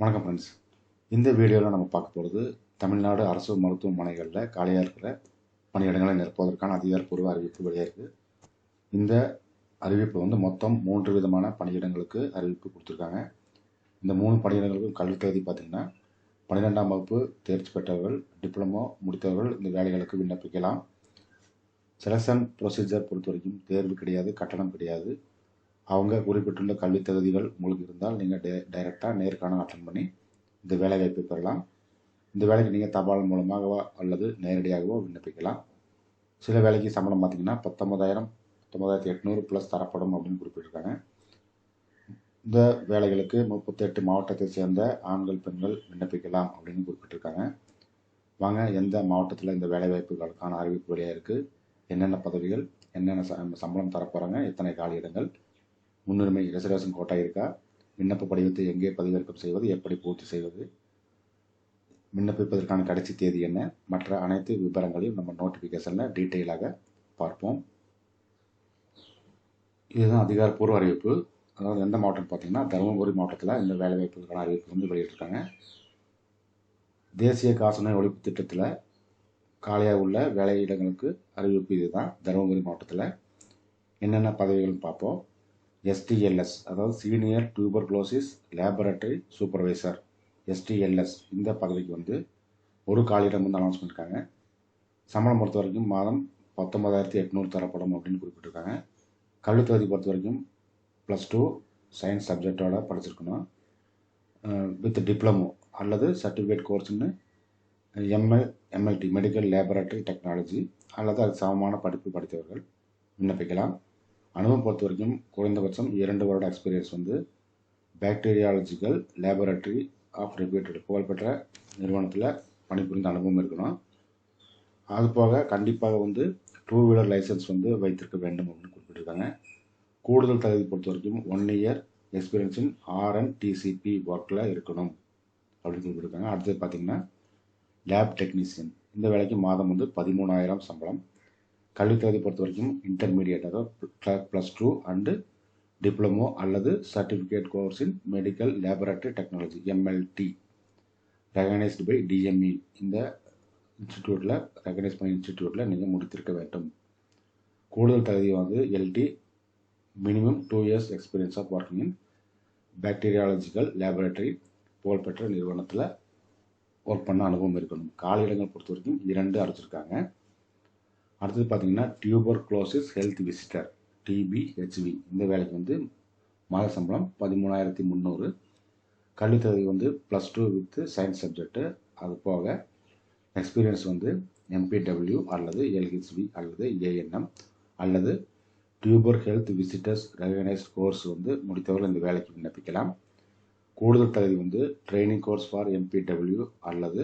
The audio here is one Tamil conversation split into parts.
வணக்கம் ஃப்ரெண்ட்ஸ் இந்த வீடியோவில் நம்ம பார்க்க போகிறது தமிழ்நாடு அரசு மருத்துவமனைகளில் காலியாக இருக்கிற பணியிடங்களை நிரப்புவதற்கான அதிகாரப்பூர்வ அறிவிப்பு வெளியாயிருக்கு இருக்குது இந்த அறிவிப்பு வந்து மொத்தம் மூன்று விதமான பணியிடங்களுக்கு அறிவிப்பு கொடுத்துருக்காங்க. இந்த மூணு பணியிடங்களுக்கும் கல்வி தகுதி பார்த்திங்கன்னா பன்னிரெண்டாம் வகுப்பு தேர்ச்சி பெற்றவர்கள் டிப்ளமோ முடித்தவர்கள் இந்த வேலைகளுக்கு விண்ணப்பிக்கலாம். செலக்ஷன் ப்ரொசீஜர் பொறுத்த வரைக்கும் தேர்வு கிடையாது கட்டணம் கிடையாது. அவங்க குறிப்பிட்டுள்ள கல்வி தகுதிகள் உங்களுக்கு இருந்தால் நீங்கள் டே டைரெக்டாக நேர்காணல் அட்டன் பண்ணி இந்த வேலைவாய்ப்பை பெறலாம். இந்த வேலைக்கு நீங்கள் தபால் மூலமாகவோ அல்லது நேரடியாகவோ விண்ணப்பிக்கலாம். சில வேலைக்கு சம்பளம் பார்த்தீங்கன்னா பத்தொன்பதாயிரம் பத்தொன்பதாயிரத்தி எட்நூறு ப்ளஸ் தரப்படும் அப்படின்னு குறிப்பிட்டிருக்காங்க. இந்த வேலைகளுக்கு முப்பத்தெட்டு மாவட்டத்தை சேர்ந்த ஆண்கள் பெண்கள் விண்ணப்பிக்கலாம் அப்படின்னு குறிப்பிட்டிருக்காங்க. வாங்க எந்த மாவட்டத்தில் இந்த வேலைவாய்ப்புகளுக்கான அறிவிப்பு வெளியாக இருக்குது என்னென்ன பதவிகள் என்னென்ன ச- சம்பளம் தரப்போகிறாங்க எத்தனை காலியிடங்கள்? முன்னுரிமை ரிசர்வேஷன் கோட்டா இருக்கா விண்ணப்ப படிவத்தை எங்கே பதிவிறக்கம் செய்வது? எப்படி பூர்த்தி செய்வது? விண்ணப்பிப்பதற்கான கடைசி தேதி என்ன? மற்ற அனைத்து விவரங்களையும் நம்ம நோட்டிஃபிகேஷனில் டீட்டெயிலாக பார்ப்போம். இதுதான் அதிகாரப்பூர்வ அறிவிப்பு. அதாவது எந்த மாவட்டம் பார்த்தீங்கன்னா தருமபுரி மாவட்டத்தில் இந்த வேலைவாய்ப்புக்கான அறிவிப்பு வந்து வெளியிட்டிருக்காங்க. தேசிய காசநோய் ஒழிப்பு திட்டத்தில் காலியாக உள்ள வேலையிடங்களுக்கு அறிவிப்பு இதுதான். தருமபுரி மாவட்டத்தில் என்னென்ன பதவிகள்னு பார்ப்போம். எஸ்டிஎல்எஸ் அதாவது senior tuberculosis laboratory supervisor STLS இந்த பதவிக்கு வந்து ஒரு காலியிடம் வந்து அனௌன்ஸ் பண்ணியிருக்காங்க சம்பளம் பொறுத்த வரைக்கும் மாதம் பத்தொன்பதாயிரத்தி எட்நூறு தரப்படும் அப்படின்னு குறிப்பிட்டிருக்காங்க. கல்வி தகுதி பொறுத்த வரைக்கும் ப்ளஸ் டூ சயின்ஸ் சப்ஜெக்டோட படிச்சிருக்கணும். வித் டிப்ளமோ அல்லது certificate கோர்ஸ்னு ML MLT medical laboratory technology அல்லது அது சமமான படிப்பு படித்தவர்கள் விண்ணப்பிக்கலாம். அனுபவம் பொறுத்த வரைக்கும் குறைந்தபட்சம் இரண்டு வருட எக்ஸ்பீரியன்ஸ் வந்து பாக்டீரியாலஜிக்கல் லேபரட்டரி ஆஃப் ரெப்யூட்டட் புகழ்பெற்ற நிறுவனத்தில் பணிபுரிந்த அனுபவம் இருக்கணும். அது போக கண்டிப்பாக வந்து டூ வீலர் லைசன்ஸ் வந்து வைத்திருக்க வேண்டும் அப்படின்னு குறிப்பிட்டிருக்காங்க. கூடுதல் தகுதி பொறுத்த வரைக்கும் ஒன் இயர் எக்ஸ்பீரியன்ஸின் ஆர்என் டிசிபி ஒர்க்கில் இருக்கணும் அப்படின்னு குறிப்பிட்டிருக்காங்க. அடுத்தது பார்த்தீங்கன்னா லேப் டெக்னீஷியன் இந்த வேலைக்கு மாதம் வந்து பதிமூணாயிரம் சம்பளம். கல்வித்தகுதி பொறுத்த வரைக்கும் இன்டர்மீடியட் அதாவது ப்ளஸ் டூ அண்டு டிப்ளமோ அல்லது certificate course in medical laboratory technology MLT recognised by DME இந்த இன்ஸ்டிடியூட்டில் ரெகனைஸ் பண்ண இன்ஸ்டிடியூட்டில் நீங்கள் முடித்திருக்க வேண்டும். கூடுதல் தகுதி வந்து LT minimum two years experience of working in bacteriological laboratory புகழ்பெற்ற நிறுவனத்தில் ஒர்க் பண்ண அனுபவம் இருக்கணும். காலியிடங்கள் பொறுத்த வரைக்கும் இரண்டு அரைச்சிருக்காங்க அடுத்தது பார்த்தீங்கன்னா tuberculosis health visitor TBHV இந்த வேலைக்கு வந்து மாத சம்பளம் பதிமூணாயிரத்தி முந்நூறு. கல்வித்தொகை வந்து plus two with science subject அது போக எக்ஸ்பீரியன்ஸ் வந்து எம்பிடபிள்யூ அல்லது எல்ஹெச்வி அல்லது ஏஎன்எம் அல்லது tuber health visitors recognised course வந்து முடித்தவர்கள் இந்த வேலைக்கு விண்ணப்பிக்கலாம். கூடுதல் தகுதி வந்து ட்ரைனிங் கோர்ஸ் ஃபார் எம்பிடபிள்யூ அல்லது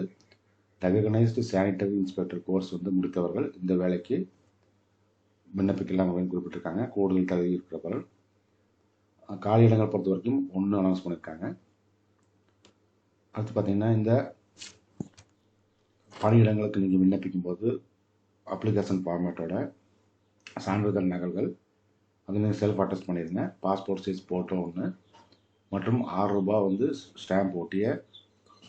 ரெகனைஸ்டு சானிட்டரி இன்ஸ்பெக்டர் கோர்ஸ் வந்து முடித்தவர்கள் இந்த வேலைக்கு விண்ணப்பிக்கலாம் அப்படின்னு குறிப்பிட்டிருக்காங்க. கூடுதல் தகுதி இருக்கிறவர்கள். அஹ் காலியிடங்கள் பொறுத்த வரைக்கும் ஒன்று அனௌன்ஸ் பண்ணியிருக்காங்க அடுத்து பார்த்தீங்கன்னா இந்த பணியிடங்களுக்கு நீங்கள் விண்ணப்பிக்கும் போது அப்ளிகேஷன் ஃபார்மேட்டோட சான்றிதழ் நகல்கள் அது நீங்கள் செல்ஃப் அட்டஸ்ட் பண்ணிடுங்க பாஸ்போர்ட் சைஸ் ஃபோட்டோ ஒன்று மற்றும் ஆறு ரூபா வந்து ஸ்டாம்ப் ஒட்டிய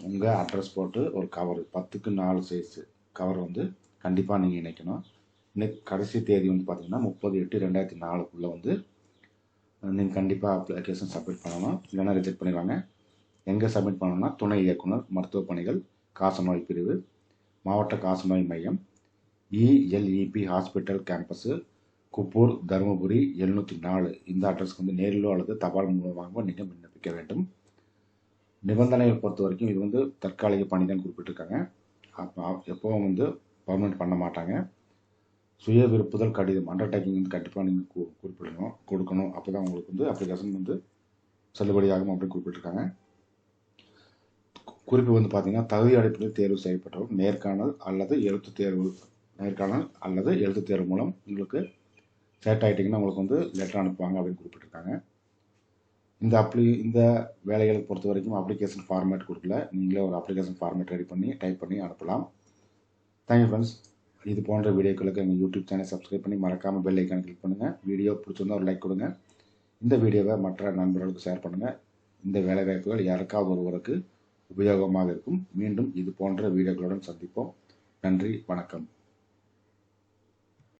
உங்கள் அட்ரஸ் போட்டு ஒரு கவர் பத்துக்கு நாலு சைஸு கவர் வந்து கண்டிப்பாக நீங்கள் இணைக்கணும். இன்னைக்கு கடைசி தேதி வந்து பார்த்தீங்கன்னா முப்பது எட்டு ரெண்டாயிரத்தி நாலுக்குள்ளே வந்து நீங்கள் கண்டிப்பாக அப்ளிகேஷன் சப்மிட் பண்ணணும். இல்லைன்னா ரிஜெக்ட் பண்ணிடுவாங்க. எங்கே சப்மிட் பண்ணணும்னா துணை இயக்குனர் மருத்துவ பணிகள் காசநோய் பிரிவு மாவட்ட காசநோய் மையம் ELEP hospital campus Kuppur Dharmapuri எழுநூற்றி நாலு. இந்த அட்ரஸ்க்கு வந்து நேரிலோ அல்லது தபால் மூலமாகவோ நீங்கள் விண்ணப்பிக்க வேண்டும். நிபந்தனைகள் பொறுத்த வரைக்கும் இது வந்து தற்காலிக பணி தான் குறிப்பிட்டிருக்காங்க. அப்போ எப்போவும் வந்து பர்மனெண்ட் பண்ண மாட்டாங்க. சுய விருப்புதல் கடிதம் அண்டர்டேக்கிங் வந்து கண்டிப்பாக நீங்கள் கு குறிப்பிடணும் கொடுக்கணும். அப்போ தான் உங்களுக்கு வந்து அப்ளிகேஷன் வந்து செல்லுபடியாகும் அப்படின்னு குறிப்பிட்டிருக்காங்க. குறிப்பு வந்து பார்த்தீங்கன்னா தகுதி அடிப்படையில் தேர்வு செய்யப்பட்டவர் நேர்காணல் அல்லது எழுத்து தேர்வு நேர்காணல் அல்லது எழுத்து தேர்வு மூலம் உங்களுக்கு செலக்ட் ஆகிட்டிங்கன்னா உங்களுக்கு வந்து லெட்டர் அனுப்புவாங்க அப்படின்னு குறிப்பிட்டிருக்காங்க. இந்த அப்ளி இந்த வேலைகளை பொறுத்த வரைக்கும் அப்ளிகேஷன் ஃபார்மேட் கொடுக்கல. நீங்களே ஒரு அப்ளிகேஷன் ஃபார்மேட் ரெடி பண்ணி டைப் பண்ணி அனுப்பலாம். தேங்க்யூ ஃப்ரெண்ட்ஸ் இது போன்ற வீடியோக்களுக்கு எங்கள் யூடியூப் சேனல் சப்ஸ்கிரைப் பண்ணி மறக்காமல் பெல் ஐக்கான் கிளிக் பண்ணுங்கள் வீடியோ பிடிச்சிருந்தா ஒரு லைக் கொடுங்க. இந்த வீடியோவை மற்ற நண்பர்களுக்கு ஷேர் பண்ணுங்கள் இந்த வேலைவாய்ப்புகள் யாருக்காவது ஒருவருக்கு உபயோகமாக இருக்கும். மீண்டும் இது போன்ற வீடியோக்களுடன் சந்திப்போம். நன்றி வணக்கம்.